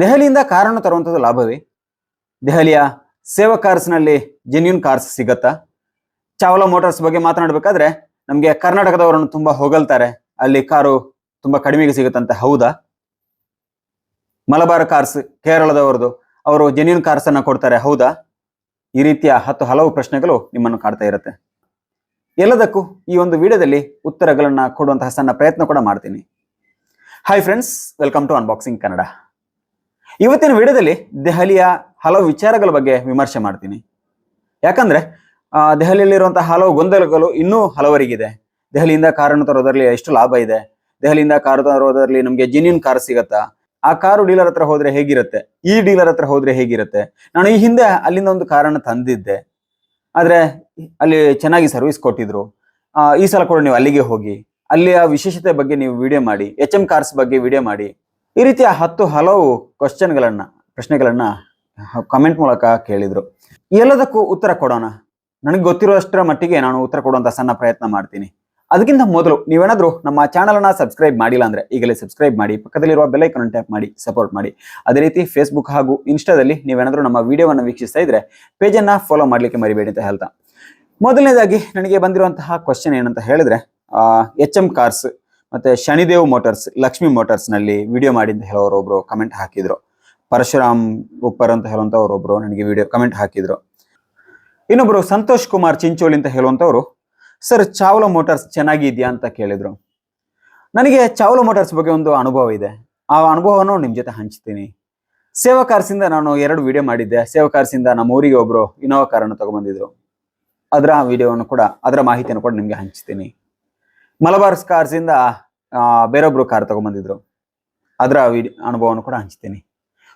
ದೆಹಲಿಯಿಂದ ಕಾರನ್ನು ತರುವಂಥದ್ದು ಲಾಭವೇ? ದೆಹಲಿಯ ಸೇವಾ ಕಾರ್ಸ್ನಲ್ಲಿ ಜೆನ್ಯೂನ್ ಕಾರ್ಸ್ ಸಿಗತ್ತಾ? ಚಾವ್ಲಾ ಮೋಟಾರ್ಸ್ ಬಗ್ಗೆ ಮಾತನಾಡಬೇಕಾದ್ರೆ ನಮಗೆ ಕರ್ನಾಟಕದವರನ್ನು ತುಂಬಾ ಹೊಗಳ್ತಾರೆ. ಅಲ್ಲಿ ಕಾರು ತುಂಬಾ ಕಡಿಮೆಗೆ ಸಿಗುತ್ತಂತೆ, ಹೌದಾ? ಮಲಬಾರ್ ಕಾರ್ಸ್ ಕೇರಳದವರದು, ಅವರು ಜೆನ್ಯೂನ್ ಕಾರ್ಸ್ ಅನ್ನ ಕೊಡ್ತಾರೆ, ಹೌದಾ? ಈ ರೀತಿಯ ಹತ್ತು ಹಲವು ಪ್ರಶ್ನೆಗಳು ನಿಮ್ಮನ್ನು ಕಾಡ್ತಾ ಇರುತ್ತೆ. ಎಲ್ಲದಕ್ಕೂ ಈ ಒಂದು ವಿಡಿಯೋದಲ್ಲಿ ಉತ್ತರಗಳನ್ನ ಕೊಡುವಂತಹ ಸಣ್ಣ ಪ್ರಯತ್ನ ಕೂಡ ಮಾಡ್ತೀನಿ. Hi friends welcome to unboxing Kannada ಇವತ್ತಿನ ವಿಡಿಯೋದಲ್ಲಿ ದೆಹಲಿಯ ಹಲವು ವಿಚಾರಗಳ ಬಗ್ಗೆ ವಿಮರ್ಶೆ ಮಾಡ್ತೀನಿ. ಯಾಕಂದ್ರೆ ಆ, ದೆಹಲಿಯಲ್ಲಿರುವಂತಹ ಹಲವು ಗೊಂದಲಗಳು ಇನ್ನೂ ಹಲವರಿಗಿದೆ. ದೆಹಲಿಯಿಂದ ಕಾರನ್ನು ತರೋದ್ರಲ್ಲಿ ಎಷ್ಟು ಲಾಭ ಇದೆ? ದೆಹಲಿಯಿಂದ ಕಾರು ತರೋದ್ರಲ್ಲಿ ನಮಗೆ ಜೆನ್ಯೂನ್ ಕಾರ್ ಸಿಗತ್ತಾ? ಆ ಕಾರು ಡೀಲರ್ ಹತ್ರ ಹೋದ್ರೆ ಹೇಗಿರುತ್ತೆ? ಈ ಡೀಲರ್ ಹತ್ರ ಹೋದ್ರೆ ಹೇಗಿರುತ್ತೆ? ನಾನು ಈ ಹಿಂದೆ ಅಲ್ಲಿಂದ ಒಂದು ಕಾರನ್ನು ತಂದಿದ್ದೆ. ಆದ್ರೆ ಅಲ್ಲಿ ಚೆನ್ನಾಗಿ ಸರ್ವಿಸ್ ಕೊಟ್ಟಿದ್ರು. ಆ, ಈ ಸಲ ಕೂಡ ನೀವು ಅಲ್ಲಿಗೆ ಹೋಗಿ. ಅಲ್ಲಿಯ ವಿಶೇಷತೆ ಬಗ್ಗೆ ನೀವು ವಿಡಿಯೋ ಮಾಡಿ. ಎಚ್ ಎಂ ಕಾರ್ಸ್ ಬಗ್ಗೆ ವಿಡಿಯೋ ಮಾಡಿ. ಈ ರೀತಿಯ ಹತ್ತು ಹಲವು ಕ್ವಶನ್ಗಳನ್ನ ಪ್ರಶ್ನೆಗಳನ್ನ ಕಮೆಂಟ್ ಮೂಲಕ ಕೇಳಿದ್ರು. ಎಲ್ಲದಕ್ಕೂ ಉತ್ತರ ಕೊಡೋಣ. ನನಗೆ ಗೊತ್ತಿರುವಷ್ಟರ ಮಟ್ಟಿಗೆ ನಾನು ಉತ್ತರ ಕೊಡುವಂತ ಸಣ್ಣ ಪ್ರಯತ್ನ ಮಾಡ್ತೀನಿ. ಅದಕ್ಕಿಂತ ಮೊದಲು ನೀವೇನಾದ್ರೂ ನಮ್ಮ ಚಾನಲ್ ಅನ್ನ ಸಬ್ಸ್ಕ್ರೈಬ್ ಮಾಡಿಲ್ಲ ಅಂದ್ರೆ ಈಗಲೇ ಸಬ್ಸ್ಕ್ರೈಬ್ ಮಾಡಿ, ಪಕ್ಕದಲ್ಲಿರುವ ಬೆಲ್ ಐಕನ್ ಟ್ಯಾಪ್ ಮಾಡಿ ಸಪೋರ್ಟ್ ಮಾಡಿ. ಅದೇ ರೀತಿ ಫೇಸ್ಬುಕ್ ಹಾಗೂ ಇನ್ಸ್ಟಾದಲ್ಲಿ ನೀವೇನಾದ್ರೂ ನಮ್ಮ ವಿಡಿಯೋವನ್ನು ವೀಕ್ಷಿಸ್ತಾ ಇದ್ರೆ ಪೇಜ್ ಅನ್ನ ಫಾಲೋ ಮಾಡ್ಲಿಕ್ಕೆ ಮರಿಬೇಡಿ ಅಂತ ಹೇಳ್ತಾ. ಮೊದಲನೇದಾಗಿ ನನಗೆ ಬಂದಿರುವಂತಹ ಕ್ವಶನ್ ಏನಂತ ಹೇಳಿದ್ರೆ ಎಚ್ ಎಂ ಕಾರ್ಸ್ ಮತ್ತೆ ಶನಿದೇವ್ ಮೋಟರ್ಸ್, ಲಕ್ಷ್ಮಿ ಮೋಟರ್ಸ್ನಲ್ಲಿ ವಿಡಿಯೋ ಮಾಡಿ ಅಂತ ಹೇಳೋರು ಒಬ್ರು ಕಮೆಂಟ್ ಹಾಕಿದ್ರು. ಪರಶುರಾಮ್ ಉಪ್ಪರ್ ಅಂತ ಹೇಳುವಂತವ್ರು ಒಬ್ರು ನನಗೆ ವಿಡಿಯೋ ಕಮೆಂಟ್ ಹಾಕಿದ್ರು. ಇನ್ನೊಬ್ರು ಸಂತೋಷ್ ಕುಮಾರ್ ಚಿಂಚೋಳಿ ಅಂತ ಹೇಳುವಂತವ್ರು ಸರ್ ಚಾವ್ಲಾ ಮೋಟರ್ಸ್ ಚೆನ್ನಾಗಿದ್ಯಾ? ಅಂತ ಕೇಳಿದ್ರು. ನನಗೆ ಚಾವ್ಲಾ ಮೋಟರ್ಸ್ ಬಗ್ಗೆ ಒಂದು ಅನುಭವ ಇದೆ. ಆ ಅನುಭವವನ್ನು ನಿಮ್ ಜೊತೆ ಹಂಚ್ತೀನಿ. ಸೇವಾ ಕಾರ್ಸಿಂದ ನಾನು ಎರಡು ವಿಡಿಯೋ ಮಾಡಿದ್ದೆ. ಸೇವಾ ಕಾರ್ಸಿಂದ ನಮ್ಮ ಊರಿಗೆ ಒಬ್ರು ಇನೋವಾ ಕಾರನ್ನು ತಗೊಂಡ್ಬಂದಿದ್ರು. ಅದರ ವಿಡಿಯೋವನ್ನು ಕೂಡ, ಅದರ ಮಾಹಿತಿಯನ್ನು ಕೂಡ ನಿಮ್ಗೆ ಹಂಚ್ತೀನಿ. ಮಲಬಾರ್ಸ್ ಕಾರ್ಸಿಂದ ಬೇರೊಬ್ರು ಕಾರ್ ತಗೊಂಡ್ಬಂದಿದ್ರು ಅದರ ವಿಡಿ, ಅನುಭವವನ್ನು ಕೂಡ ಹಂಚ್ತೀನಿ.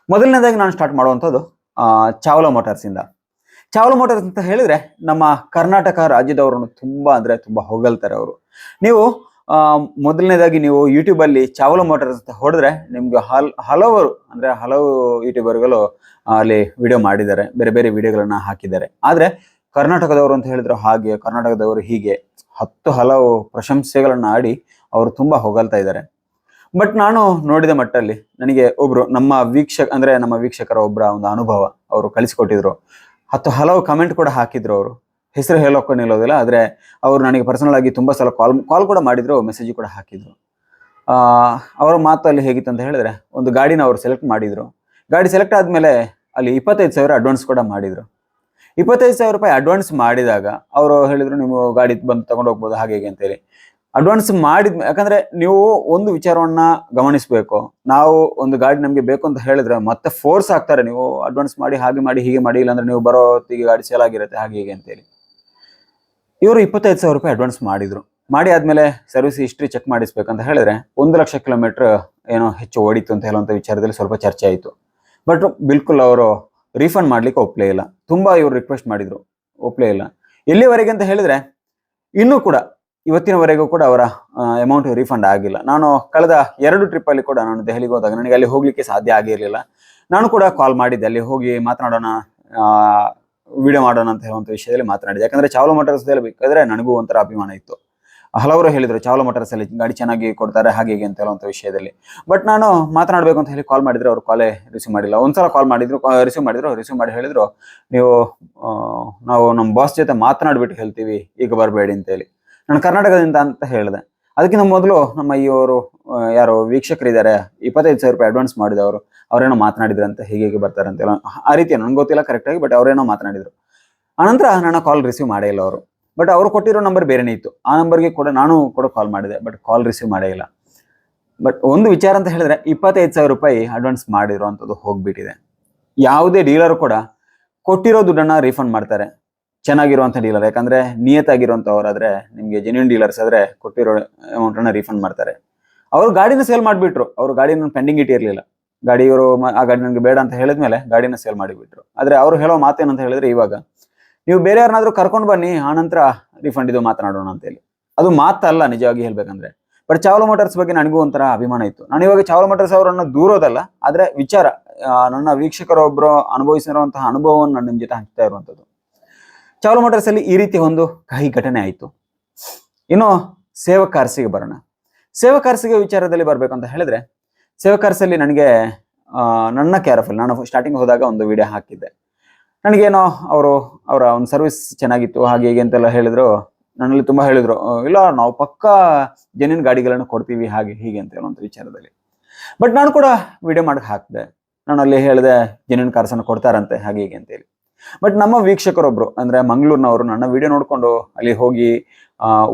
ಮೊದಲನೇದಾಗಿ ನಾನು ಸ್ಟಾರ್ಟ್ ಮಾಡುವಂಥದ್ದು ಚಾವಲೋ ಚಾವ್ಲಾ ಮೋಟಾರ್ಸ್ ಇಂದ. ಚಾವ್ಲಾ ಮೋಟಾರ್ಸ್ ಅಂತ ಹೇಳಿದ್ರೆ ನಮ್ಮ ಕರ್ನಾಟಕ ರಾಜ್ಯದವರನ್ನು ತುಂಬ ಅಂದ್ರೆ ತುಂಬಾ ಹೊಗಳ್ತಾರೆ ಅವರು. ನೀವು ಮೊದಲನೇದಾಗಿ ನೀವು ಯೂಟ್ಯೂಬಲ್ಲಿ ಚಾವ್ಲಾ ಮೋಟಾರ್ಸ್ ಅಂತ ಹೊಡೆದ್ರೆ ನಿಮ್ಗೆ ಹಲ್, ಹಲವರು, ಅಂದ್ರೆ ಹಲವು ಯೂಟ್ಯೂಬರ್ಗಳು ಅಲ್ಲಿ ವಿಡಿಯೋ ಮಾಡಿದ್ದಾರೆ, ಬೇರೆ ಬೇರೆ ವಿಡಿಯೋಗಳನ್ನ ಹಾಕಿದ್ದಾರೆ. ಆದ್ರೆ ಕರ್ನಾಟಕದವರು ಅಂತ ಹೇಳಿದ್ರು ಹಾಗೆ, ಕರ್ನಾಟಕದವರು ಹೀಗೆ. ಹತ್ತು ಹಲವು ಪ್ರಶಂಸೆಗಳನ್ನ ಆಡಿ ಅವರು ತುಂಬಾ ಹೊಗಳ್ತಾ ಇದ್ದಾರೆ. ಬಟ್ ನಾನು ನೋಡಿದ ಮಟ್ಟಲ್ಲಿ ನನಗೆ ಒಬ್ರು ನಮ್ಮ ವೀಕ್ಷಕ, ಅಂದ್ರೆ ನಮ್ಮ ವೀಕ್ಷಕರ ಒಬ್ಬರ ಒಂದು ಅನುಭವ ಅವರು ಕಳಿಸಿಕೊಟ್ಟಿದ್ರು ಹತ್ತು ಹಲವು ಕಮೆಂಟ್ ಕೂಡ ಹಾಕಿದ್ರು ಅವರು. ಹೆಸರು ಹೇಳೋಕೆ ನಿಲ್ಲೋದಿಲ್ಲ, ಆದ್ರೆ ಅವರು ನನಗೆ ಪರ್ಸನಲ್ ಆಗಿ ತುಂಬಾ ಸಲ ಕಾಲ್ ಕಾಲ್ ಕೂಡ ಮಾಡಿದ್ರು ಮೆಸೇಜ್ ಕೂಡ ಹಾಕಿದ್ರು. ಆ, ಅವರ ಮಾತು ಅಲ್ಲಿ ಹೇಗಿತ್ತು ಅಂತ ಹೇಳಿದ್ರೆ, ಒಂದು ಗಾಡಿನ ಅವರು ಸೆಲೆಕ್ಟ್ ಮಾಡಿದ್ರು. ಗಾಡಿ ಸೆಲೆಕ್ಟ್ ಆದ್ಮೇಲೆ ಅಲ್ಲಿ ಇಪ್ಪತ್ತೈದು ಸಾವಿರ ಅಡ್ವಾನ್ಸ್ ಕೂಡ ಮಾಡಿದ್ರು. ಇಪ್ಪತ್ತೈದು ಸಾವಿರ ರೂಪಾಯಿ ಅಡ್ವಾನ್ಸ್ ಮಾಡಿದಾಗ, ಅವರು ಹೇಳಿದ್ರು, ನೀವು ಗಾಡಿ ಬಂದು ತಗೊಂಡು ಹೋಗ್ಬೋದು, ಹಾಗೆ ಅಂತ ಅಂತೇಳಿ. ಅಡ್ವಾನ್ಸ್ ಮಾಡಿದ ಯಾಕಂದ್ರೆ ನೀವು ಒಂದು ವಿಚಾರವನ್ನ ಗಮನಿಸಬೇಕು. ನಾವು ಒಂದು ಗಾಡಿ ನಮ್ಗೆ ಬೇಕು ಅಂತ ಹೇಳಿದ್ರೆ ಮತ್ತೆ ಫೋರ್ಸ್ ಆಗ್ತಾರೆ ನೀವು ಅಡ್ವಾನ್ಸ್ ಮಾಡಿ, ಹಾಗೆ ಮಾಡಿ, ಹೀಗೆ ಮಾಡಿ, ಇಲ್ಲಾಂದ್ರೆ ನೀವು ಬರೋ ಹೊತ್ತಿಗೆ ಗಾಡಿ ಸೇಲ್ ಆಗಿರುತ್ತೆ, ಹಾಗೆ ಹೀಗೆ ಅಂತೇಳಿ ಇವರು ಇಪ್ಪತ್ತೈದು ಸಾವಿರ ರೂಪಾಯಿ ಅಡ್ವಾನ್ಸ್ ಮಾಡಿದ್ರು. ಮಾಡಿ ಆದ್ಮೇಲೆ ಸರ್ವಿಸ್ ಹಿಸ್ಟ್ರಿ ಚೆಕ್ ಮಾಡಿಸ್ಬೇಕಂತ ಹೇಳಿದ್ರೆ ಒಂದು ಲಕ್ಷ ಕಿಲೋಮೀಟರ್ ಏನೋ ಹೆಚ್ಚು ಓಡಿತ್ತು ಅಂತ ಹೇಳುವಂತ ವಿಚಾರದಲ್ಲಿ ಸ್ವಲ್ಪ ಚರ್ಚೆ ಆಯಿತು. ಬಟ್ ಬಿಲ್ಕುಲ್ ಅವರು ರೀಫಂಡ್ ಮಾಡ್ಲಿಕ್ಕೆ ಒಪ್ಲೇ ಇಲ್ಲ. ತುಂಬಾ ಇವರು ರಿಕ್ವೆಸ್ಟ್ ಮಾಡಿದ್ರು. ಒಪ್ಲೇ ಇಲ್ಲ. ಎಲ್ಲಿವರೆಗೆ ಅಂತ ಹೇಳಿದ್ರೆ ಇನ್ನೂ ಕೂಡ ಇವತ್ತಿನವರೆಗೂ ಕೂಡ ಅವರ ಅಮೌಂಟ್ ರೀಫಂಡ್ ಆಗಿಲ್ಲ. ನಾನು ಕಳೆದ ಎರಡು ಟ್ರಿಪ್ ಅಲ್ಲಿ ಕೂಡ ನಾನು ದೆಹಲಿಗೆ ಹೋದಾಗ ನನಗೆ ಅಲ್ಲಿ ಹೋಗ್ಲಿಕ್ಕೆ ಸಾಧ್ಯ ಆಗಿರಲಿಲ್ಲ. ನಾನು ಕೂಡ ಕಾಲ್ ಮಾಡಿದ್ದೆ, ಅಲ್ಲಿ ಹೋಗಿ ಮಾತನಾಡೋಣ ವಿಡಿಯೋ ಮಾಡೋಣ ಅಂತ ಹೇಳುವಂಥ ವಿಷಯದಲ್ಲಿ ಮಾತನಾಡಿದೆ ಯಾಕಂದ್ರೆ ಚಾವಲ ಮೋಟಾರ್ಸ್ ಬೇಕಾದ್ರೆ ನನಗೂ ಒಂಥರ ಅಭಿಮಾನ ಇತ್ತು. ಹಲವರು ಹೇಳಿದರು ಚಾವಲ ಮೋಟಾರ್ಸ್ ಅಲ್ಲಿ ಗಾಡಿ ಚೆನ್ನಾಗಿ ಕೊಡ್ತಾರೆ, ಹಾಗೆ ಹೀಗೆ ಅಂತ ಹೇಳುವಂಥ ವಿಷಯದಲ್ಲಿ. ಬಟ್ ನಾನು ಮಾತನಾಡಬೇಕು ಅಂತ ಹೇಳಿ ಕಾಲ್ ಮಾಡಿದ್ರೆ, ಅವ್ರು ಕಾಲೇ ರಿಸೀವ್ ಮಾಡಿಲ್ಲ. ಒಂದ್ಸಲ ಕಾಲ್ ಮಾಡಿದ್ರು ರಿಸೀವ್ ಮಾಡಿದ್ರು ರಿಸೀವ್ ಮಾಡಿ ಹೇಳಿದ್ರು, ನೀವು ನಾವು ನಮ್ಮ ಬಾಸ್ ಜೊತೆ ಮಾತನಾಡ್ಬಿಟ್ಟು ಹೇಳ್ತೀವಿ, ಈಗ ಬರಬೇಡಿ ಅಂತ ಹೇಳಿ. ನಾನು ಕರ್ನಾಟಕದಿಂದ ಅಂತ ಹೇಳಿದೆ. ಅದಕ್ಕಿಂತ ಮೊದಲು ನಮ್ಮ ಇವರು ಯಾರು ವೀಕ್ಷಕರಿದ್ದಾರೆ, ಇಪ್ಪತ್ತೈದು ಸಾವಿರ ರೂಪಾಯಿ ಅಡ್ವಾನ್ಸ್ ಮಾಡಿದವರು ಅವರೇನೋ ಅಂತ ಹೇಗೆ ಹೇಗೆ ಬರ್ತಾರೆ ಅಂತ ಆ ರೀತಿ ನನ್ಗೆ ಗೊತ್ತಿಲ್ಲ ಕರೆಕ್ಟಾಗಿ ಬಟ್ ಅವರೇನೋ ಮಾತನಾಡಿದ್ರು. ಆನಂತರ ನನ್ನ ಕಾಲ್ ರಿಸೀವ್ ಮಾಡೇ ಇಲ್ಲ ಅವರು. ಬಟ್ ಅವರು ಕೊಟ್ಟಿರೋ ನಂಬರ್ ಬೇರೆನೇ ಇತ್ತು. ಆ ನಂಬರ್ಗೆ ಕೂಡ ನಾನು ಕೂಡ ಕಾಲ್ ಮಾಡಿದೆ ಬಟ್ ಕಾಲ್ ರಿಸೀವ್ ಮಾಡೇ ಇಲ್ಲ. ಬಟ್ ಒಂದು ವಿಚಾರ ಅಂತ ಹೇಳಿದ್ರೆ, ಇಪ್ಪತ್ತೈದು ಸಾವಿರ ರೂಪಾಯಿ ಅಡ್ವಾನ್ಸ್ ಮಾಡಿರುವಂಥದ್ದು ಹೋಗ್ಬಿಟ್ಟಿದೆ. ಯಾವುದೇ ಡೀಲರ್ ಕೂಡ ಕೊಟ್ಟಿರೋ ದುಡ್ಡನ್ನ ರೀಫಂಡ್ ಮಾಡ್ತಾರೆ. ಚೆನ್ನಾಗಿರುವಂಥ ಡೀಲರ್ ಯಾಕಂದ್ರೆ ನಿಯತ್ತಾಗಿರುವಂಥವ್ರಾದ್ರೆ ನಿಮಗೆ ಜೆನ್ಯೂನ್ ಡೀಲರ್ಸ್ ಆದ್ರೆ ಕೊಟ್ಟಿರೋ ಅಮೌಂಟ್ ಅನ್ನ ರೀಫಂಡ್ ಮಾಡ್ತಾರೆ. ಅವ್ರು ಗಾಡಿನ ಸೇಲ್ ಮಾಡಿಬಿಟ್ರು ಅವ್ರು ಗಾಡಿನ ಪೆಂಡಿಂಗ್ ಇಟ್ಟಿರ್ಲಿಲ್ಲ ಗಾಡಿಯವರು ಆ ಗಾಡಿ ನನಗೆ ಬೇಡ ಅಂತ ಹೇಳಿದ್ಮೇಲೆ ಗಾಡಿನ ಸೇಲ್ ಮಾಡಿಬಿಟ್ರು. ಆದ್ರೆ ಅವ್ರು ಹೇಳೋ ಮಾತೇನಂತ ಹೇಳಿದ್ರೆ ಇವಾಗ ನೀವು ಬೇರೆ ಯಾರನ್ನಾದ್ರೂ ಕರ್ಕೊಂಡು ಬನ್ನಿ ಆನಂತರ ರೀಫಂಡ್ ಇದು ಮಾತನಾಡೋಣ ಅಂತ ಹೇಳಿ. ಅದು ಮಾತಲ್ಲ ನಿಜವಾಗಿ ಹೇಳ್ಬೇಕಂದ್ರೆ. ಬಟ್ ಚಾವಲ ಮೋಟರ್ಸ್ ಬಗ್ಗೆ ನನಗೂ ಒಂಥರ ಅಭಿಮಾನ ಇತ್ತು. ನಾನು ಇವಾಗ ಚಾವಲ ಮೋಟರ್ಸ್ ಅವರನ್ನು ದೂರೋದಲ್ಲ ಆದ್ರೆ ವಿಚಾರ ಆ, ನನ್ನ ವೀಕ್ಷಕರೊಬ್ಬರು ಅನುಭವಿಸಿರುವಂತಹ ಅನುಭವವನ್ನು ನಾನು ನಿಮ್ ಜೊತೆ ಹಂಚ್ತಾ ಇರುವಂತದ್ದು ಚಾವಲ ಮೋಟರ್ಸ್ ಅಲ್ಲಿ ಈ ರೀತಿ ಒಂದು ಕಹಿ ಘಟನೆ ಆಯಿತು. ಇನ್ನು ಸೇವಕಾರ್ಸಿಗೆ ಬರೋಣ. ಸೇವಾ ಕಾರ್ಸಿಗೆ ವಿಚಾರದಲ್ಲಿ ಅಂತ ಹೇಳಿದ್ರೆ ಸೇವಾ ಕಾರ್ಸ್ ಅಲ್ಲಿ ನನಗೆ ನನ್ನ ಕ್ಯಾರಫಲ್ ನಾನು ಸ್ಟಾರ್ಟಿಂಗ್ ಹೋದಾಗ ಒಂದು ವಿಡಿಯೋ ಹಾಕಿದ್ದೆ. ನನಗೇನೋ ಅವರು, ಅವರ ಒಂದು ಸರ್ವಿಸ್ ಚೆನ್ನಾಗಿತ್ತು, ಹಾಗೆ ಹೀಗೆ ಅಂತೆಲ್ಲ ಹೇಳಿದ್ರು. ನನ್ನಲ್ಲಿ ತುಂಬಾ ಹೇಳಿದ್ರು ಇಲ್ಲ, ನಾವು ಪಕ್ಕ ಜನಿನ್ ಗಾಡಿಗಳನ್ನು ಕೊಡ್ತೀವಿ, ಹಾಗೆ ಹೀಗೆ ಅಂತ ಹೇಳುವಂಥ ವಿಚಾರದಲ್ಲಿ. ಬಟ್ ನಾನು ಕೂಡ ವಿಡಿಯೋ ಮಾಡಕ್ಕೆ ಹಾಕಿದೆ. ನಾನು ಅಲ್ಲಿ ಹೇಳಿದೆ ಜನಿನ್ ಕಾರ್ಸನ್ನು ಕೊಡ್ತಾರಂತೆ, ಹಾಗೆ ಹೀಗೆ ಅಂತೇಳಿ ಬಟ್ ನಮ್ಮ ವೀಕ್ಷಕರೊಬ್ರು, ಅಂದ್ರೆ ಮಂಗಳೂರಿನವರು, ನನ್ನ ವಿಡಿಯೋ ನೋಡ್ಕೊಂಡು ಅಲ್ಲಿ ಹೋಗಿ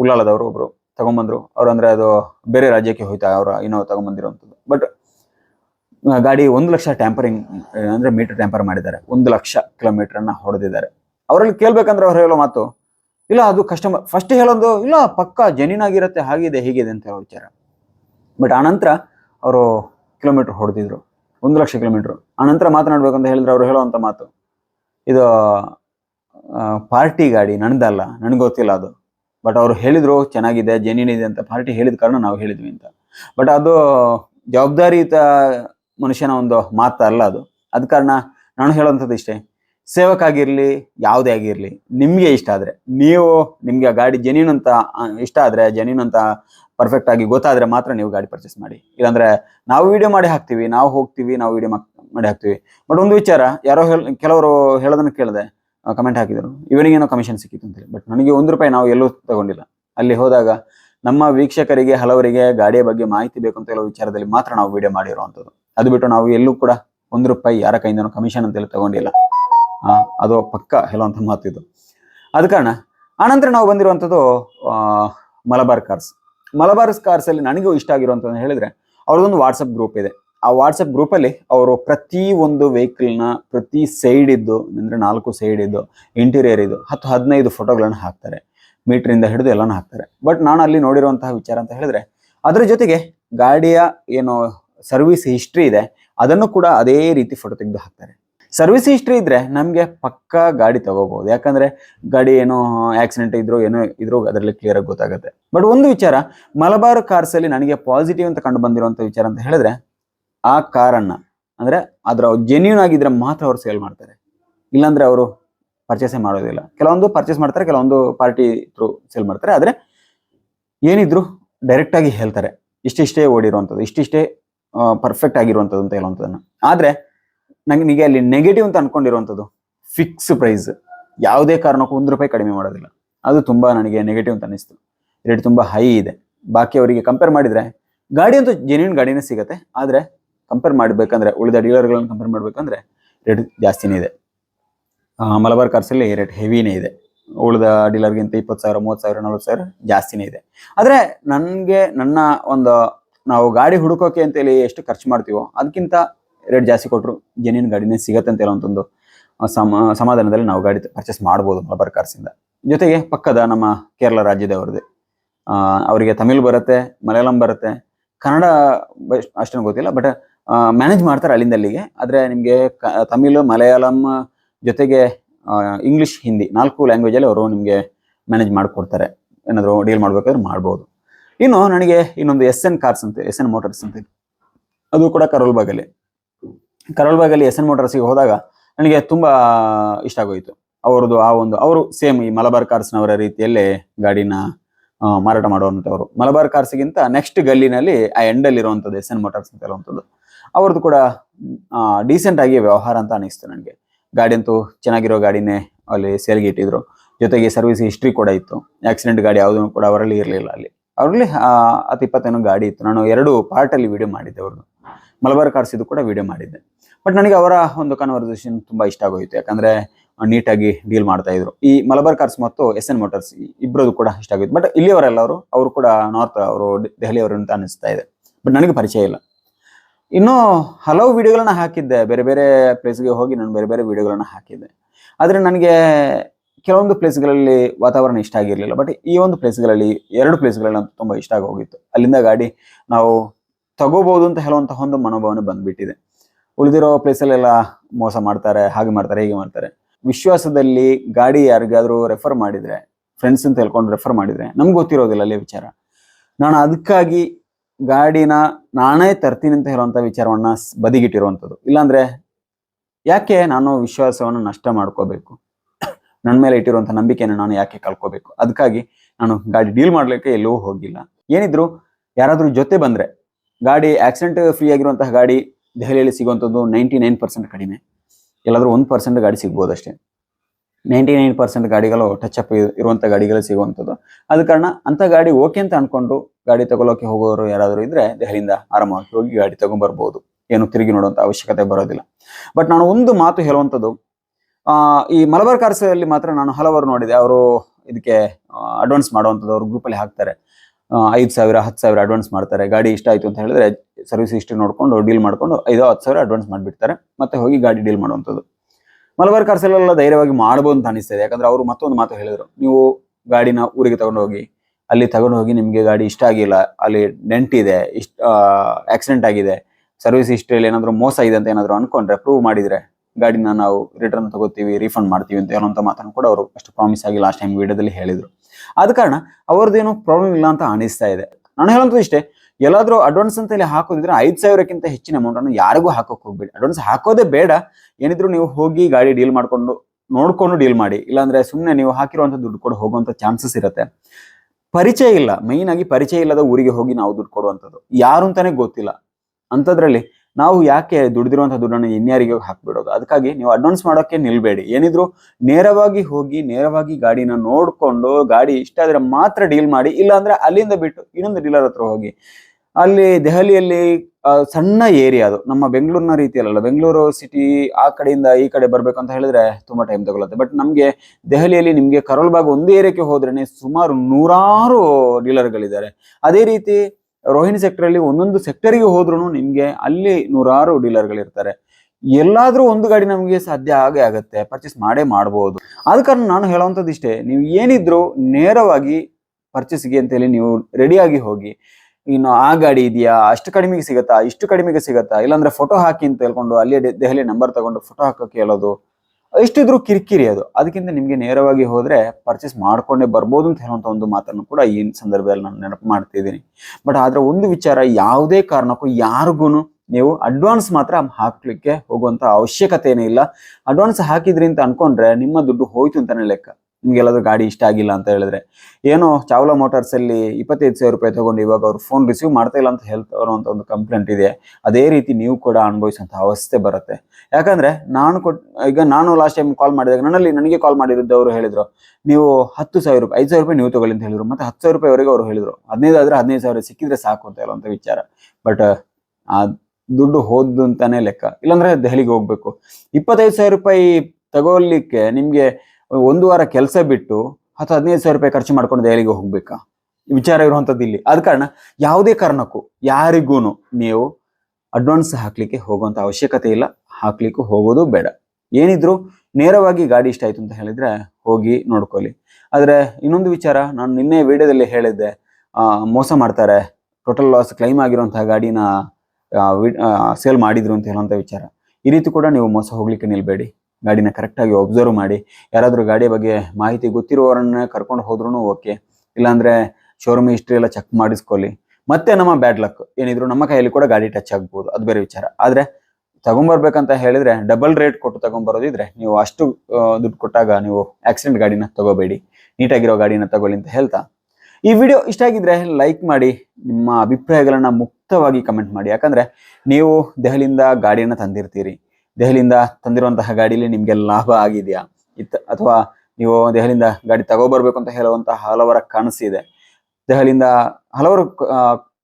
ಉಳ್ಳಾಲದವರು ಒಬ್ರು ತಗೊಂಬಂದ್ರು. ಅವ್ರು ಅಂದ್ರೆ ಅದು ಬೇರೆ ರಾಜ್ಯಕ್ಕೆ ಹೋಯ್ತಾ, ಅವರ ಏನೋ ತಗೊಂಬಂದಿರುವಂಥದ್ದು ಬಟ್ ಗಾಡಿ ಒಂದು ಲಕ್ಷ ಟ್ಯಾಂಪರಿಂಗ್ ಅಂದ್ರೆ ಮೀಟರ್ ಟ್ಯಾಂಪರ್ ಮಾಡಿದ್ದಾರೆ. ಒಂದು ಲಕ್ಷ ಕಿಲೋಮೀಟರ್ ಅನ್ನ ಹೊಡೆದಿದ್ದಾರೆ. ಅವರಲ್ಲಿ ಕೇಳ್ಬೇಕಂದ್ರೆ ಅವ್ರು ಹೇಳೋ ಮಾತು, ಇಲ್ಲ, ಅದು ಕಸ್ಟಮರ್ ಫಸ್ಟ್ ಹೇಳೋದು, ಇಲ್ಲ, ಪಕ್ಕ ಜೆನ್ಯೂನ್ ಆಗಿರುತ್ತೆ, ಹಾಗಿದೆ, ಹೀಗಿದೆ ಅಂತ ಹೇಳೋ ವಿಚಾರ. ಬಟ್ ಆನಂತರ ಅವರು ಕಿಲೋಮೀಟರ್ ಹೊಡೆದಿದ್ರು. ಒಂದು ಲಕ್ಷ ಕಿಲೋಮೀಟರ್ ಆನಂತರ ಮಾತನಾಡ್ಬೇಕಂತ ಹೇಳಿದ್ರೆ ಅವ್ರು ಹೇಳುವಂತ ಮಾತು ಇದು ಪಾರ್ಟಿ ಗಾಡಿ ನನ್ನದಲ್ಲ ನನಗೆ ಗೊತ್ತಿಲ್ಲ ಅದು. ಬಟ್ ಅವರು ಹೇಳಿದ್ರು, ಚೆನ್ನಾಗಿದೆ ಜೆನ್ಯೂನ್ ಇದೆ ಅಂತ ಪಾರ್ಟಿ ಹೇಳಿದ ಕಾರಣ ನಾವು ಹೇಳಿದ್ವಿ ಅಂತ. ಬಟ್ ಅದು ಜವಾಬ್ದಾರಿಯುತ ಮನುಷ್ಯನ ಒಂದು ಮಾತು ಅಲ್ಲ ಅದು. ಅದ ಕಾರಣ ನಾನು ಹೇಳುವಂಥದ್ದು ಇಷ್ಟೇ. ಸೇವಕ್ ಆಗಿರ್ಲಿ, ಯಾವುದೇ ಆಗಿರ್ಲಿ, ನಿಮ್ಗೆ ಇಷ್ಟ ಆದ್ರೆ, ನೀವು ನಿಮ್ಗೆ ಗಾಡಿ ಜೆನ್ಯೂನ್ ಅಂತ ಇಷ್ಟ ಆದ್ರೆ ಜೆನ್ಯೂನ್ ಅಂತ ಪರ್ಫೆಕ್ಟ್ ಆಗಿ ಗೊತ್ತಾದ್ರೆ ಮಾತ್ರ ನೀವು ಗಾಡಿ ಪರ್ಚೇಸ್ ಮಾಡಿ. ಇಲ್ಲಾಂದ್ರೆ ನಾವು ವಿಡಿಯೋ ಮಾಡಿ ಹಾಕ್ತಿವಿ, ನಾವು ಹೋಗ್ತೀವಿ, ನಾವು ವಿಡಿಯೋ ಮಾಡಿ ಹಾಕ್ತೀವಿ. ಬಟ್ ಒಂದು ವಿಚಾರ, ಯಾರೋ ಹೇಳ, ಕೆಲವರು ಹೇಳೋದನ್ನ ಕೇಳಿದೆ ಕಮೆಂಟ್ ಹಾಕಿದ್ರು. ಏನೋ ಕಮಿಷನ್ ಸಿಕ್ಕಿತ್ತು ಅಂತೇಳಿ. ಬಟ್ ನನಗೆ ಒಂದು ರೂಪಾಯಿ ನಾವು ಎಲ್ಲೂ ತಗೊಂಡಿಲ್ಲ. ಅಲ್ಲಿ ಹೋದಾಗ ನಮ್ಮ ವೀಕ್ಷಕರಿಗೆ, ಹಲವರಿಗೆ ಗಾಡಿಯ ಬಗ್ಗೆ ಮಾಹಿತಿ ಬೇಕು ಅಂತ ಹೇಳೋ ವಿಚಾರದಲ್ಲಿ ಮಾತ್ರ ನಾವು ವಿಡಿಯೋ ಮಾಡಿರುವಂಥದ್ದು ಅದು ಬಿಟ್ಟು ನಾವು ಎಲ್ಲೂ ಕೂಡ ಒಂದು ರೂಪಾಯಿ ಯಾರ ಕೈಯಿಂದನೂ ಕಮಿಷನ್ ಅಂತೇಳಿ ತಗೊಂಡಿಲ್ಲ. ಅದು ಪಕ್ಕ ಹೇಳುವಂಥ ಮಾತು ಇದು. ಆದ ಕಾರಣ ಆನಂತರ ನಾವು ಬಂದಿರುವಂಥದ್ದು ಮಲಬಾರ್ ಕಾರ್ಸ್ ಮಲಬಾರ್ ಕಾರ್ಸ್ ಅಲ್ಲಿ ನನಗೂ ಇಷ್ಟ ಆಗಿರುವಂಥದ್ದು ಹೇಳಿದ್ರೆ, ಅವ್ರದ್ದೊಂದು ವಾಟ್ಸಪ್ ಗ್ರೂಪ್ ಇದೆ. ಆ ವಾಟ್ಸಪ್ ಗ್ರೂಪಲ್ಲಿ ಅವರು ಪ್ರತಿ ಒಂದು ವೆಹಿಕಲ್ನ ಪ್ರತಿ ಸೈಡ್ ಇದ್ದು, ಅಂದ್ರೆ ನಾಲ್ಕು ಸೈಡ್ ಇದ್ದು ಇಂಟೀರಿಯರ್ ಇದು ಹತ್ತು ಹದಿನೈದು ಫೋಟೋಗಳನ್ನು ಹಾಕ್ತಾರೆ. ಮೀಟ್ರಿಂದ ಹಿಡಿದು ಎಲ್ಲಾನು ಹಾಕ್ತಾರೆ. ಬಟ್ ನಾನು ಅಲ್ಲಿ ನೋಡಿರುವಂತಹ ವಿಚಾರ ಅಂತ ಹೇಳಿದ್ರೆ, ಅದರ ಜೊತೆಗೆ ಗಾಡಿಯ ಏನು ಸರ್ವಿಸ್ ಹಿಸ್ಟ್ರಿ ಇದೆ, ಅದನ್ನು ಕೂಡ ಅದೇ ರೀತಿ ಫೋಟೋ ತೆಗೆದು ಹಾಕ್ತಾರೆ. ಸರ್ವಿಸ್ ಹಿಸ್ಟ್ರಿ ಇದ್ರೆ ನಮಗೆ ಪಕ್ಕಾ ಗಾಡಿ ತಗೋಬಹುದು. ಯಾಕಂದ್ರೆ ಗಾಡಿ ಏನೋ ಆಕ್ಸಿಡೆಂಟ್ ಇದ್ರು, ಏನೋ ಇದ್ರು ಅದರಲ್ಲಿ ಕ್ಲಿಯರ್ ಆಗಿ ಗೊತ್ತಾಗುತ್ತೆ. ಬಟ್ ಒಂದು ವಿಚಾರ, ಮಲಬಾರ್ ಕಾರ್ಸ್ ಅಲ್ಲಿ ನನಗೆ ಪಾಸಿಟಿವ್ ಅಂತ ಕಂಡು ಬಂದಿರುವಂತ ವಿಚಾರ ಅಂತ ಹೇಳಿದ್ರೆ ಆ ಕಾರನ್ನ ಅಂದ್ರೆ ಅದರ ಜೆನ್ಯೂನ್ ಆಗಿದ್ರೆ ಮಾತ್ರ ಅವ್ರು ಸೇಲ್ ಮಾಡ್ತಾರೆ. ಇಲ್ಲಾಂದ್ರೆ ಅವರು ಪರ್ಚೇಸೇ ಮಾಡೋದಿಲ್ಲ. ಕೆಲವೊಂದು ಪರ್ಚೇಸ್ ಮಾಡ್ತಾರೆ, ಕೆಲವೊಂದು ಪಾರ್ಟಿ ಥ್ರೂ ಸೇಲ್ ಮಾಡ್ತಾರೆ. ಆದ್ರೆ ಏನಿದ್ರು ಡೈರೆಕ್ಟ್ ಆಗಿ ಹೇಳ್ತಾರೆ. ಇಷ್ಟಿಷ್ಟೇ ಓಡಿರುವಂಥದ್ದು, ಇಷ್ಟಿಷ್ಟೇ ಪರ್ಫೆಕ್ಟ್ ಆಗಿರುವಂಥದ್ದು ಅಂತ ಹೇಳುವಂಥದ್ದನ್ನು. ಆದ್ರೆ ನನಗೆ ನಿಗೆ ಅಲ್ಲಿ ನೆಗೆಟಿವ್ ಅಂತ ಅನ್ಕೊಂಡಿರುವಂಥದ್ದು ಫಿಕ್ಸ್ ಪ್ರೈಸ್ ಯಾವುದೇ ಕಾರಣಕ್ಕೂ ಒಂದು ರೂಪಾಯಿ ಕಡಿಮೆ ಮಾಡೋದಿಲ್ಲ. ಅದು ತುಂಬಾ ನನಗೆ ನೆಗೆಟಿವ್ ಅಂತ ಅನಿಸ್ತು ರೇಟ್ ತುಂಬಾ ಹೈ ಇದೆ. ಬಾಕಿ ಅವರಿಗೆ ಕಂಪೇರ್ ಮಾಡಿದ್ರೆ ಗಾಡಿ ಅಂತೂ ಜೆನ್ಯೂನ್ ಗಾಡಿನೇ ಸಿಗುತ್ತೆ. ಆದ್ರೆ ಕಂಪೇರ್ ಮಾಡಬೇಕಂದ್ರೆ, ಉಳಿದ ಡೀಲರ್ಗಳನ್ನು ಕಂಪೇರ್ ಮಾಡಬೇಕಂದ್ರೆ ರೇಟ್ ಜಾಸ್ತಿನೇ ಇದೆ. ಮಲಬಾರ್ ಕಾರ್ಸಲ್ಲಿ ರೇಟ್ ಹೆವಿನೇ ಇದೆ. ಉಳಿದ ಡೀಲರ್ಗಿಂತ ಇಪ್ಪತ್ತು ಸಾವಿರ, ಮೂವತ್ತು ಸಾವಿರ, ನಲ್ವತ್ತು ಸಾವಿರ ಜಾಸ್ತಿನೇ ಇದೆ. ಆದರೆ ನನಗೆ, ನನ್ನ ಒಂದು, ನಾವು ಗಾಡಿ ಹುಡುಕೋಕೆ ಅಂತೇಳಿ ಎಷ್ಟು ಖರ್ಚು ಮಾಡ್ತೀವೋ, ಅದಕ್ಕಿಂತ ರೇಟ್ ಜಾಸ್ತಿ ಕೊಟ್ಟರು ಜೆನ್ಯೂನ್ ಗಾಡಿನೇ ಸಿಗತ್ತೆ ಅಂತ ಒಂದು ಸಮ, ಸಮಾಧಾನದಲ್ಲಿ ನಾವು ಗಾಡಿ ಪರ್ಚೇಸ್ ಮಾಡ್ಬೋದು ಮಲಬಾರ್ ಕಾರ್ಸಿಂದ ಜೊತೆಗೆ ಪಕ್ಕದ ನಮ್ಮ ಕೇರಳ ರಾಜ್ಯದವ್ರದ್ದು ಅವರಿಗೆ ತಮಿಳು ಬರುತ್ತೆ, ಮಲಯಾಳಂ ಬರುತ್ತೆ, ಕನ್ನಡ ಅಷ್ಟೇನು ಗೊತ್ತಿಲ್ಲ ಬಟ್ ಮ್ಯಾನೇಜ್ ಮಾಡ್ತಾರೆ ಅಲ್ಲಿಂದ ಅಲ್ಲಿಗೆ ಆದರೆ ನಿಮಗೆ ತಮಿಳು, ಮಲಯಾಳಂ ಜೊತೆಗೆ ಇಂಗ್ಲೀಷ್ ಹಿಂದಿ ನಾಲ್ಕು ಲ್ಯಾಂಗ್ವೇಜಲ್ಲಿ ಅವರು ನಿಮಗೆ ಮ್ಯಾನೇಜ್ ಮಾಡಿಕೊಡ್ತಾರೆ. ಏನಾದರೂ ಡೀಲ್ ಮಾಡಬೇಕಾದ್ರೆ ಮಾಡ್ಬೋದು. ಇನ್ನು ನನಗೆ ಇನ್ನೊಂದು ಎಸ್ ಎನ್ ಕಾರ್ಸ್ ಅಂತ ಎಸ್ ಎನ್ ಮೋಟರ್ಸ್ ಅಂತ. ಅದು ಕೂಡ ಕರೋಲ್ ಬಾಗಲ್ಲಿ ಕರೋಲ್ ಬಾಗಲ್ಲಿ ಎಸ್ ಎನ್ ಮೋಟರ್ಸಿಗೆ ಹೋದಾಗ ನನಗೆ ತುಂಬ ಇಷ್ಟ ಆಗೋಯಿತು. ಅವರದು ಆ ಒಂದು, ಅವರು ಸೇಮ್ ಈ ಮಲಬಾರ್ ಕಾರ್ಸ್ನವರ ರೀತಿಯಲ್ಲೇ ಗಾಡಿನ ಮಾರಾಟ ಮಾಡುವಂಥವ್ರು. ಮಲಬಾರ್ ಕಾರ್ಸ್ಗಿಂತ ನೆಕ್ಸ್ಟ್ ಗಲ್ಲಿನಲ್ಲಿ ಆ ಎಂಡಲ್ಲಿ ಇರುವಂಥದ್ದು ಎಸ್ ಎನ್ ಮೋಟಾರ್ಸ್ ಅಂತ ಇರುವಂಥದ್ದು. ಅವ್ರದ್ದು ಕೂಡ ಡೀಸೆಂಟ್ ಆಗಿ ವ್ಯವಹಾರ ಅಂತ ಅನಿಸ್ತು ನನಗೆ. ಗಾಡಿ ಅಂತೂ ಚೆನ್ನಾಗಿರೋ ಗಾಡಿನೇ ಅಲ್ಲಿ ಸೇಲ್ಗೆ ಇಟ್ಟಿದ್ರು. ಜೊತೆಗೆ ಸರ್ವಿಸ್ ಹಿಸ್ಟ್ರಿ ಕೂಡ ಇತ್ತು. ಆಕ್ಸಿಡೆಂಟ್ ಗಾಡಿ ಯಾವುದೂ ಕೂಡ ಅವರಲ್ಲಿ ಇರಲಿಲ್ಲ ಅಲ್ಲಿ. ಅವರಲ್ಲಿ ಹತ್ತು ಇಪ್ಪತ್ತೇನೋ ಗಾಡಿ ಇತ್ತು. ನಾನು ಎರಡು ಪಾರ್ಟಲ್ಲಿ ವಿಡಿಯೋ ಮಾಡಿದ್ದೆ ಅವ್ರದ್ದು ಮಲಬಾರ್ ಕಾರ್ಸ್ ಇದು ಕೂಡ ವಿಡಿಯೋ ಮಾಡಿದ್ದೆ. ಬಟ್ ನನಗೆ ಅವರ ಒಂದು ಕನ್ವರ್ಸೇಷನ್ ತುಂಬ ಇಷ್ಟ ಆಗೋಯ್ತು. ಯಾಕಂದ್ರೆ ನೀಟಾಗಿ ಡೀಲ್ ಮಾಡ್ತಾ ಇದ್ರು. ಈ ಮಲಬಾರ್ ಕಾರ್ಸ್ ಮತ್ತು ಎಸ್ ಎನ್ ಮೋಟರ್ಸ್ ಇಬ್ಬರದು ಕೂಡ ಇಷ್ಟ ಆಗಿತ್ತು ಬಟ್ ಇಲ್ಲಿಯವರೆಲ್ಲವರು ಅವರು ಕೂಡ ನಾರ್ತ್ ಅವರು ದೆಹಲಿಯವರು ಅಂತ ಅನಿಸ್ತಾ ಇದೆ. ಬಟ್ ನನಗೆ ಪರಿಚಯ ಇಲ್ಲ. ಇನ್ನೂ ಹಲವು ವಿಡಿಯೋಗಳನ್ನ ಹಾಕಿದ್ದೆ. ಬೇರೆ ಬೇರೆ ಪ್ಲೇಸ್ಗೆ ಹೋಗಿ ನಾನು ಬೇರೆ ಬೇರೆ ವಿಡಿಯೋಗಳನ್ನ ಹಾಕಿದ್ದೆ. ಆದರೆ ನನಗೆ ಕೆಲವೊಂದು ಪ್ಲೇಸ್ಗಳಲ್ಲಿ ವಾತಾವರಣ ಇಷ್ಟ ಆಗಿರಲಿಲ್ಲ. ಬಟ್ ಈ ಒಂದು ಪ್ಲೇಸ್ಗಳಲ್ಲಿ ಎರಡು ಪ್ಲೇಸ್ಗಳಲ್ಲಿ ನಂಗೆ ತುಂಬ ಇಷ್ಟ ಆಗಿ ಹೋಗಿತ್ತು. ಅಲ್ಲಿಂದ ಗಾಡಿ ನಾವು ತಗೋಬಹುದು ಅಂತ ಹೇಳುವಂತಹ ಒಂದು ಮನೋಭಾವನೆ ಬಂದ್ಬಿಟ್ಟಿದೆ. ಉಳಿದಿರೋ ಪ್ಲೇಸಲ್ಲೆಲ್ಲ ಮೋಸ ಮಾಡ್ತಾರೆ, ಹಾಗೆ ಮಾಡ್ತಾರೆ, ಹೀಗೆ ಮಾಡ್ತಾರೆ. ವಿಶ್ವಾಸದಲ್ಲಿ ಗಾಡಿ ಯಾರಿಗಾದ್ರೂ ರೆಫರ್ ಮಾಡಿದ್ರೆ ಫ್ರೆಂಡ್ಸ್ ಅಂತ ಹೇಳ್ಕೊಂಡು ರೆಫರ್ ಮಾಡಿದ್ರೆ ನಮ್ಗೆ ಗೊತ್ತಿರೋದಿಲ್ಲ ಅಲ್ಲಿ ವಿಚಾರ. ನಾನು ಅದಕ್ಕಾಗಿ ಗಾಡಿನ ನಾನೇ ತರ್ತೀನಿ ಅಂತ ಹೇಳುವಂತ ವಿಚಾರವನ್ನ ಬದಿಗಿಟ್ಟಿರುವಂಥದ್ದು. ಇಲ್ಲಾಂದ್ರೆ ಯಾಕೆ ನಾನು ವಿಶ್ವಾಸವನ್ನು ನಷ್ಟ ಮಾಡ್ಕೋಬೇಕು? ನನ್ನ ಮೇಲೆ ಇಟ್ಟಿರುವಂಥ ನಂಬಿಕೆಯನ್ನು ನಾನು ಯಾಕೆ ಕಳ್ಕೋಬೇಕು? ಅದಕ್ಕಾಗಿ ನಾನು ಗಾಡಿ ಡೀಲ್ ಮಾಡ್ಲಿಕ್ಕೆ ಎಲ್ಲೂ ಹೋಗಿಲ್ಲ. ಏನಿದ್ರು ಯಾರಾದ್ರೂ ಜೊತೆ ಬಂದ್ರೆ, ಗಾಡಿ ಆಕ್ಸಿಡೆಂಟ್ ಫ್ರೀ ಆಗಿರುವಂತಹ ಗಾಡಿ ದೆಹಲಿಯಲ್ಲಿ ಸಿಗುವಂಥದ್ದು ನೈಂಟಿ ನೈನ್ ಪರ್ಸೆಂಟ್ ಕಡಿಮೆ. ಎಲ್ಲಾದ್ರೂ ಒಂದು ಪರ್ಸೆಂಟ್ ಗಾಡಿ ಸಿಗ್ಬೋದು ಅಷ್ಟೇ. ನೈಂಟಿ ನೈನ್ ಪರ್ಸೆಂಟ್ ಗಾಡಿಗಳು ಟಚ್ ಅಪ್ ಇರುವಂಥ ಗಾಡಿಗಳು ಸಿಗುವಂಥದ್ದು. ಆದ ಕಾರಣ ಅಂಥ ಗಾಡಿ ಓಕೆ ಅಂತ ಅನ್ಕೊಂಡು ಗಾಡಿ ತಗೊಳ್ಳೋಕೆ ಹೋಗೋರು ಯಾರಾದರೂ ಇದ್ರೆ ದೆಹಲಿಯಿಂದ ಆರಾಮಾಗಿ ಹೋಗಿ ಗಾಡಿ ತಗೊಂಡ್ಬರ್ಬೋದು ಏನು ತಿರುಗಿ ನೋಡುವಂಥ ಅವಶ್ಯಕತೆ ಬರೋದಿಲ್ಲ. ಬಟ್ ನಾನು ಒಂದು ಮಾತು ಹೇಳುವಂಥದ್ದು ಆ, ಈ ಮಲಬಾರ್ ಕಾರ್ಸಲ್ಲಿ ಮಾತ್ರ ನಾನು ಹಲವರು ನೋಡಿದೆ. ಅವರು ಇದಕ್ಕೆ ಅಡ್ವಾನ್ಸ್ ಮಾಡುವಂಥದ್ದು ಅವ್ರು ಗ್ರೂಪಲ್ಲಿ ಹಾಕ್ತಾರೆ. ಐದು ಸಾವಿರ, ಹತ್ತು ಸಾವಿರ ಅಡ್ವಾನ್ಸ್ ಮಾಡ್ತಾರೆ. ಗಾಡಿ ಇಷ್ಟ ಆಯ್ತು ಅಂತ ಹೇಳಿದ್ರೆ ಸರ್ವಿಸ್ ಹಿಸ್ಟ್ರಿ ನೋಡ್ಕೊಂಡು ಡೀಲ್ ಮಾಡ್ಕೊಂಡು ಐದೋ ಹತ್ತು ಸಾವಿರ ಅಡ್ವಾನ್ಸ್ ಮಾಡಿಬಿಡ್ತಾರೆ. ಮತ್ತೆ ಹೋಗಿ ಗಾಡಿ ಡೀಲ್ ಮಾಡುವಂಥದ್ದು. ಮಲಬಾರ್ ಕಾರ್ಸಲ್ಲೆಲ್ಲ ಧೈರ್ಯವಾಗಿ ಮಾಡ್ಬೋದು ಅಂತ ಅನಿಸ್ತದೆ. ಯಾಕಂದ್ರೆ ಅವರು ಮತ್ತೊಂದು ಮಾತು ಹೇಳಿದರು. ನೀವು ಗಾಡಿನ ಊರಿಗೆ ತಗೊಂಡು ಹೋಗಿ ಅಲ್ಲಿ ತಗೊಂಡು ಹೋಗಿ ನಿಮಗೆ ಗಾಡಿ ಇಷ್ಟ ಆಗಿಲ್ಲ, ಅಲ್ಲಿ ಡೆಂಟ್ ಇದೆ, ಇಷ್ಟ ಆಕ್ಸಿಡೆಂಟ್ ಆಗಿದೆ ಸರ್ವಿಸ್ ಹಿಸ್ಟ್ರಿಯಲ್ಲಿ ಏನಾದರೂ ಮೋಸ ಇದೆ ಅಂತ ಏನಾದರೂ ಅನ್ಕೊಂಡ್ರೆ ಪ್ರೂವ್ ಮಾಡಿದ್ರೆ ಗಾಡಿನ ನಾವು ರಿಟರ್ನ್ ತಗೋತೀವಿ ರೀಫಂಡ್ ಮಾಡ್ತೀವಿ ಅಂತ ಹೇಳುವಂಥ ಮಾತನ್ನು ಕೂಡ ಅವರು ಅಷ್ಟು ಪ್ರಾಮಿಸ್ ಆಗಿ ಲಾಸ್ಟ್ ಟೈಮ್ ವಿಡಿಯೋದಲ್ಲಿ ಹೇಳಿದ್ರು. ಆದ ಕಾರಣ ಅವ್ರದ್ದೇನು ಪ್ರಾಬ್ಲಮ್ ಇಲ್ಲ ಅಂತ ಅನಿಸ್ತಾ ಇದೆ. ನಾನು ಹೇಳೋದು ಇಷ್ಟೇ, ಎಲ್ಲಾದ್ರೂ ಅಡ್ವಾನ್ಸ್ ಅಂತ ಇಲ್ಲಿ ಹಾಕೋದಿದ್ರೆ ಐದು ಸಾವಿರಕ್ಕಿಂತ ಹೆಚ್ಚಿನ ಅಮೌಂಟ್ ಅನ್ನು ಯಾರಿಗೂ ಹಾಕೋಕ್ ಹೋಗ್ಬೇಡಿ. ಅಡ್ವಾನ್ಸ್ ಹಾಕೋದೇ ಬೇಡ. ಏನಿದ್ರು ನೀವು ಹೋಗಿ ಗಾಡಿ ಡೀಲ್ ಮಾಡ್ಕೊಂಡು, ನೋಡ್ಕೊಂಡು ಡೀಲ್ ಮಾಡಿ. ಇಲ್ಲಾಂದ್ರೆ ಸುಮ್ಮನೆ ನೀವು ಹಾಕಿರುವಂತ ದುಡ್ಡು ಕೂಡ ಹೋಗುವಂತ ಚಾನ್ಸಸ್ ಇರುತ್ತೆ. ಪರಿಚಯ ಇಲ್ಲ. ಮೈನ್ ಆಗಿ ಪರಿಚಯ ಇಲ್ಲದ ಊರಿಗೆ ಹೋಗಿ ನಾವು ದುಡ್ಡು ಕೊಡುವಂಥದ್ದು. ಯಾರು ಅಂತಾನೆ ಗೊತ್ತಿಲ್ಲ. ಅಂಥದ್ರಲ್ಲಿ ನಾವು ಯಾಕೆ ದುಡಿದಿರುವಂತಹ ದುಡ್ಡನ್ನು ಇನ್ಯಾರಿಗೆ ಹಾಕ್ಬಿಡೋದು? ಅದಕ್ಕಾಗಿ ನೀವು ಅಡ್ವಾನ್ಸ್ ಮಾಡೋಕೆ ನಿಲ್ಬೇಡಿ. ಏನಿದ್ರು ನೇರವಾಗಿ ಹೋಗಿ, ನೇರವಾಗಿ ಗಾಡಿನ ನೋಡ್ಕೊಂಡು, ಗಾಡಿ ಇಷ್ಟ ಆದ್ರೆ ಮಾತ್ರ ಡೀಲ್ ಮಾಡಿ, ಇಲ್ಲಾಂದ್ರೆ ಅಲ್ಲಿಂದ ಬಿಟ್ಟು ಇನ್ನೊಂದು ಡೀಲರ್ ಹತ್ರ ಹೋಗಿ. ಅಲ್ಲಿ ದೆಹಲಿಯಲ್ಲಿ ಸಣ್ಣ ಏರಿಯಾ ಅದು. ನಮ್ಮ ಬೆಂಗಳೂರಿನ ರೀತಿಯಲ್ಲ ಬೆಂಗಳೂರು ಸಿಟಿ ಆ ಕಡೆಯಿಂದ ಈ ಕಡೆ ಬರ್ಬೇಕು ಅಂತ ಹೇಳಿದ್ರೆ ತುಂಬಾ ಟೈಮ್ ತಗೊಳ್ಳುತ್ತೆ ಬಟ್ ನಮ್ಗೆ ದೆಹಲಿಯಲ್ಲಿ ನಿಮ್ಗೆ ಕರೋಲ್ಬಾಗ್ ಒಂದು ಏರಿಯಾಕ್ಕೆ ಹೋದ್ರೇನೆ ಸುಮಾರು ನೂರಾರು ಡೀಲರ್ಗಳಿದ್ದಾರೆ ಅದೇ ರೀತಿ ರೋಹಿಣಿ ಸೆಕ್ಟರ್ ಅಲ್ಲಿ ಒಂದೊಂದು ಸೆಕ್ಟರ್ಗೆ ಹೋದ್ರೂ ನಿಮ್ಗೆ ಅಲ್ಲಿ ನೂರಾರು ಡೀಲರ್ಗಳಿರ್ತಾರೆ ಎಲ್ಲಾದ್ರೂ ಒಂದು ಗಾಡಿ ನಮಗೆ ಸಾಧ್ಯ ಆಗೇ ಆಗುತ್ತೆ ಪರ್ಚೇಸ್ ಮಾಡೇ ಮಾಡಬಹುದು ಆದ ಕಾರಣ ನಾನು ಹೇಳುವಂಥದ್ದು ಇಷ್ಟೇ, ನೀವು ಏನಿದ್ರು ನೇರವಾಗಿ ಪರ್ಚೇಸ್ಗೆ ಅಂತೇಳಿ ನೀವು ರೆಡಿಯಾಗಿ ಹೋಗಿ, ಇನ್ನು ಆ ಗಾಡಿ ಇದೆಯಾ, ಅಷ್ಟು ಕಡಿಮೆಗೆ ಸಿಗತ್ತಾ, ಇಷ್ಟು ಕಡಿಮೆಗೆ ಸಿಗತ್ತಾ, ಇಲ್ಲಾಂದ್ರೆ ಫೋಟೋ ಹಾಕಿ ಅಂತ ಹೇಳ್ಕೊಂಡು ಅಲ್ಲಿ ದೆಹಲಿ ನಂಬರ್ ತಗೊಂಡು ಫೋಟೋ ಹಾಕೋಕೆ ಹೇಳೋದು ಇಷ್ಟಿದ್ರು ಕಿರಿಕಿರಿ ಅದು. ಅದಕ್ಕಿಂತ ನಿಮಗೆ ನೇರವಾಗಿ ಹೋದ್ರೆ ಪರ್ಚೇಸ್ ಮಾಡ್ಕೊಂಡೇ ಬರ್ಬೋದು ಅಂತ ಹೇಳುವಂತ ಒಂದು ಮಾತನ್ನು ಕೂಡ ಈ ಸಂದರ್ಭದಲ್ಲಿ ನಾನು ನೆನಪು ಮಾಡ್ತಿದ್ದೀನಿ ಬಟ್ ಆದ್ರೆ ಒಂದು ವಿಚಾರ, ಯಾವುದೇ ಕಾರಣಕ್ಕೂ ಯಾರಿಗೂ ನೀವು ಅಡ್ವಾನ್ಸ್ ಮಾತ್ರ ಹಾಕ್ಲಿಕ್ಕೆ ಹೋಗುವಂತ ಅವಶ್ಯಕತೆ ಇಲ್ಲ. ಅಡ್ವಾನ್ಸ್ ಹಾಕಿದ್ರಿ ಅಂತ ಅನ್ಕೊಂಡ್ರೆ ನಿಮ್ಮ ದುಡ್ಡು ಹೋಯ್ತು ಅಂತಾನೆ ಲೆಕ್ಕ. ನಿಮ್ಗೆಲ್ಲಾದ್ರೂ ಗಾಡಿ ಇಷ್ಟ ಆಗಿಲ್ಲ ಅಂತ ಹೇಳಿದ್ರೆ. ಏನೋ ಚಾವ್ಲಾ ಮೋಟಾರ್ಸ್ ಅಲ್ಲಿ ಇಪ್ಪತ್ತೈದು ಸಾವಿರ ರೂಪಾಯಿ ತಗೊಂಡು ಇವಾಗ ಅವ್ರು ಫೋನ್ ರಿಸೀವ್ ಮಾಡ್ತಾ ಇಲ್ಲ ಅಂತ ಹೇಳ್ತಾರೋ ಅಂತ ಒಂದು ಕಂಪ್ಲೇಂಟ್ ಇದೆ. ಅದೇ ರೀತಿ ನೀವು ಕೂಡ ಅನುಭವಿಸುವಂಥ ಅವಸ್ಥೆ ಬರುತ್ತೆ. ಯಾಕಂದ್ರೆ ನಾನು ಕೊಟ್, ಈಗ ನಾನು ಲಾಸ್ಟ್ ಟೈಮ್ ಕಾಲ್ ಮಾಡಿದಾಗ ನನ್ನಲ್ಲಿ ನನಗೆ ಕಾಲ್ ಮಾಡಿದ್ದವರು ಹೇಳಿದ್ರು, ನೀವು ಹತ್ತು ಸಾವಿರ ರೂಪಾಯಿ, ಐದು ಸಾವಿರ ರೂಪಾಯಿ ನೀವು ತಗೊಳ್ಳಿ ಅಂತ ಹೇಳಿದ್ರು, ಮತ್ತೆ ಹತ್ತು ಸಾವಿರ ರೂಪಾಯಿವರೆಗೆ ಅವರು ಹೇಳಿದ್ರು ಹದಿನೈದು ಆದ್ರೆ ಹದಿನೈದು ಸಾವಿರ ಸಿಕ್ಕಿದ್ರೆ ಸಾಕು ಅಂತ ಹೇಳುವಂತ ವಿಚಾರ. ಬಟ್ ಆ ದುಡ್ಡು ಹೋದ್ದು ಅಂತಾನೆ ಲೆಕ್ಕ. ಇಲ್ಲಾಂದ್ರೆ ದೆಹಲಿಗೆ ಹೋಗ್ಬೇಕು. ಇಪ್ಪತ್ತೈದು ಸಾವಿರ ರೂಪಾಯಿ ತಗೊಳ್ಲಿಕ್ಕೆ ನಿಮ್ಗೆ ಒಂದು ವಾರ ಕೆಲಸ ಬಿಟ್ಟು ಹತ್ತು ಹದಿನೈದು ಸಾವಿರ ರೂಪಾಯಿ ಖರ್ಚು ಮಾಡ್ಕೊಂಡು ದೆಹಲಿಗೆ ಹೋಗ್ಬೇಕಾ? ವಿಚಾರ ಇರುವಂಥದ್ದು ಇಲ್ಲಿ. ಆದ ಕಾರಣ ಯಾವುದೇ ಕಾರಣಕ್ಕೂ, ಯಾರಿಗೂ ನೀವು ಅಡ್ವಾನ್ಸ್ ಹಾಕ್ಲಿಕ್ಕೆ ಹೋಗುವಂಥ ಅವಶ್ಯಕತೆ ಇಲ್ಲ. ಹಾಕ್ಲಿಕ್ಕೂ ಹೋಗೋದು ಬೇಡ. ಏನಿದ್ರು ನೇರವಾಗಿ ಗಾಡಿ ಇಷ್ಟ ಆಯ್ತು ಅಂತ ಹೇಳಿದ್ರೆ ಹೋಗಿ ನೋಡ್ಕೊಳ್ಳಿ. ಆದ್ರೆ ಇನ್ನೊಂದು ವಿಚಾರ, ನಾನು ನಿನ್ನೆ ವಿಡಿಯೋದಲ್ಲಿ ಹೇಳಿದ್ದೆ ಮೋಸ ಮಾಡ್ತಾರೆ ಟೋಟಲ್ ಲಾಸ್ ಕ್ಲೈಮ್ ಆಗಿರುವಂತಹ ಗಾಡಿನ ಸೇಲ್ ಮಾಡಿದ್ರು ಅಂತ ಹೇಳುವಂತ ವಿಚಾರ. ಈ ರೀತಿ ಕೂಡ ನೀವು ಮೋಸ ಹೋಗ್ಲಿಕ್ಕೆ ನಿಲ್ಬೇಡಿ. ಗಾಡಿನ ಕರೆಕ್ಟಾಗಿ ಒಬ್ಸರ್ವ್ ಮಾಡಿ. ಯಾರಾದರೂ ಗಾಡಿ ಬಗ್ಗೆ ಮಾಹಿತಿ ಗೊತ್ತಿರುವವರನ್ನ ಕರ್ಕೊಂಡು ಹೋದ್ರೂ ಓಕೆ ಇಲ್ಲಾಂದ್ರೆ ಶೋರೂಮ್ ಹಿಸ್ಟ್ರಿ ಎಲ್ಲ ಚೆಕ್ ಮಾಡಿಸ್ಕೊಳ್ಳಿ. ಮತ್ತೆ ನಮ್ಮ ಬ್ಯಾಡ್ ಲಕ್ ಏನಿದ್ರು ನಮ್ಮ ಕೈಯಲ್ಲಿ ಕೂಡ ಗಾಡಿ ಟಚ್ ಆಗ್ಬೋದು. ಅದು ಬೇರೆ ವಿಚಾರ. ಆದ್ರೆ ತಗೊಂಬರ್ಬೇಕಂತ ಹೇಳಿದ್ರೆ ಡಬಲ್ ರೇಟ್ ಕೊಟ್ಟು ತಗೊಂಬರೋದಿದ್ರೆ ನೀವು ಅಷ್ಟು ದುಡ್ಡು ಕೊಟ್ಟಾಗ ನೀವು ಆಕ್ಸಿಡೆಂಟ್ ಗಾಡಿನ ತಗೋಬೇಡಿ. ನೀಟಾಗಿರೋ ಗಾಡಿನ ತಗೊಳ್ಳಿ ಅಂತ ಹೇಳ್ತಾ. ಈ ವಿಡಿಯೋ ಇಷ್ಟ ಆಗಿದ್ರೆ ಲೈಕ್ ಮಾಡಿ, ನಿಮ್ಮ ಅಭಿಪ್ರಾಯಗಳನ್ನ ಮುಕ್ತವಾಗಿ ಕಮೆಂಟ್ ಮಾಡಿ. ಯಾಕಂದ್ರೆ ನೀವು ದೆಹಲಿಯಿಂದ ಗಾಡಿಯನ್ನ ತಂದಿರ್ತೀರಿ. ದೆಹಲಿಯಿಂದ ತಂದಿರುವಂತಹ ಗಾಡಿಯಲ್ಲಿ ನಿಮ್ಗೆ ಲಾಭ ಆಗಿದೆಯಾ? ಇತ್ ಅಥವಾ ನೀವು ದೆಹಲಿಯಿಂದ ಗಾಡಿ ತಗೋಬರ್ಬೇಕು ಅಂತ ಹೇಳುವಂತಹ ಹಲವರ ಕನಸಿದೆ. ದೆಹಲಿಯಿಂದ ಹಲವರು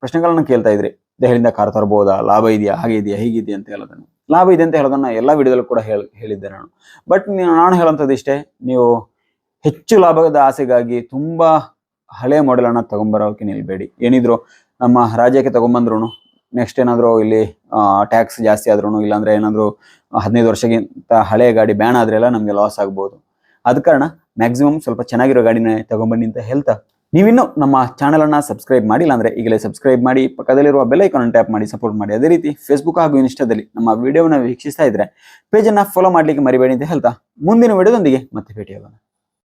ಪ್ರಶ್ನೆಗಳನ್ನ ಕೇಳ್ತಾ ಇದ್ರಿ. ದೆಹಲಿಯಿಂದ ಕಾರ್ ತರಬಹುದಾ ಲಾಭ ಇದೆಯಾ? ಹಾಗೆ ಇದೆಯಾ? ಹೀಗಿದೆಯಾ ಅಂತ ಹೇಳೋದನ್ನು. ಲಾಭ ಇದೆ ಅಂತ ಹೇಳೋದನ್ನ ಎಲ್ಲ ವಿಡಿಯೋದಲ್ಲೂ ಕೂಡ ಹೇಳ, ಹೇಳಿದ್ದೆ ನಾನು. ಬಟ್ ನಾನು ಹೇಳುವಂಥದ್ದು ಇಷ್ಟೇ, ನೀವು ಹೆಚ್ಚು ಲಾಭದ ಆಸೆಗಾಗಿ ತುಂಬಾ ಹಳೆ ಮಾಡೆಲ್ ಅನ್ನ ತಗೊಂಬರೋಕೆ ನಿಲ್ಬೇಡಿ. ಏನಿದ್ರು ನಮ್ಮ ರಾಜ್ಯಕ್ಕೆ ತಗೊಂಬಂದ್ರು ನೆಕ್ಸ್ಟ್ ಏನಾದ್ರು ಇಲ್ಲಿ ಟ್ಯಾಕ್ಸ್ ಜಾಸ್ತಿ ಆದ್ರೂ ಇಲ್ಲಾಂದ್ರೆ ಏನಾದ್ರು ಹದಿನೈದು ವರ್ಷಕ್ಕಿಂತ ಹಳೆ ಗಾಡಿ ಬ್ಯಾನ್ ಆದ್ರೆಲ್ಲ ನಮಗೆ ಲಾಸ್ ಆಗ್ಬೋದು. ಆದ ಕಾರಣ ಮ್ಯಾಕ್ಸಿಮಮ್ ಸ್ವಲ್ಪ ಚೆನ್ನಾಗಿರೋ ಗಾಡಿನೇ ತಗೊಂಬನ್ನಿ ಅಂತ ಹೇಳ್ತಾ, ನೀವಿನ್ನೂ ನಮ್ಮ ಚಾನಲ್ ಅನ್ನ ಸಬ್ಸ್ಕ್ರೈಬ್ ಮಾಡಿಲ್ಲ ಅಂದ್ರೆ ಈಗಲೇ ಸಬ್ಸ್ಕ್ರೈಬ್ ಮಾಡಿ, ಪಕ್ಕದಲ್ಲಿರುವ ಬೆಲ್ ಐಕಾನ್ ಟ್ಯಾಪ್ ಮಾಡಿ ಸಪೋರ್ಟ್ ಮಾಡಿ. ಅದೇ ರೀತಿ ಫೇಸ್ಬುಕ್ ಹಾಗೂ ಇನ್ಸ್ಟಾದಲ್ಲಿ ನಮ್ಮ ವಿಡಿಯೋನ ವೀಕ್ಷಿಸ್ತಾ ಇದ್ರೆ ಪೇಜನ್ನು ಫಾಲೋ ಮಾಡ್ಲಿಕ್ಕೆ ಮರಿಬೇಡಿ ಅಂತ ಹೇಳ್ತಾ, ಮುಂದಿನ ವಿಡಿಯೋದೊಂದಿಗೆ ಮತ್ತೆ ಭೇಟಿಯಾಗೋಣ.